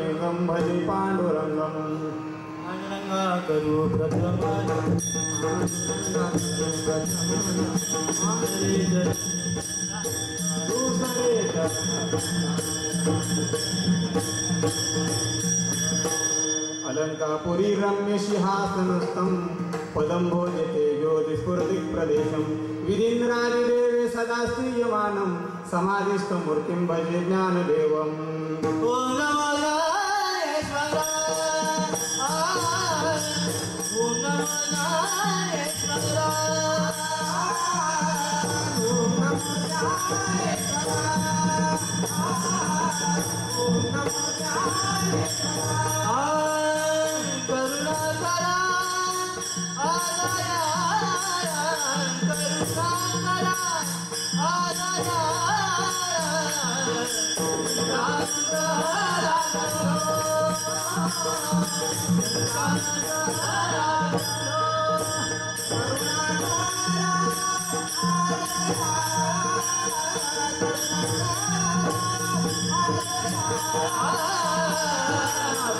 അദ്ദേഹം ഭരി പാണ്ഡുരംഗം അലങ്കാപുരി രമ്യസിംഹാസനസ്ഥം പദം ഭോജത്തെ ജ്യോതിസ്ഫുരതി പ്രദേശം വിരീന്ദ്രാജിദേവ സദാ സ്ത്രീയമാനം സമാധിസ്ഥമൂർത്തിം ഭജ ജ്ഞാനദേവം Música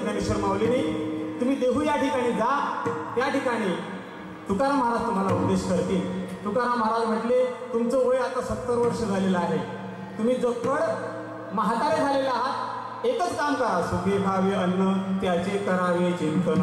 ज्ञानेश्वर माऊलीने तुम्ही देहू या ठिकाणी जा त्या ठिकाणी तुकाराम महाराज तुम्हाला उपदेश करतील तुकाराम महाराज म्हटले तुमचं वय आता सत्तर वर्ष झालेलं आहे तुम्ही जो कळ म्हातारे झालेला आहात एकच काम करा सुखी भावे अन्न त्याचे करावे चिंतन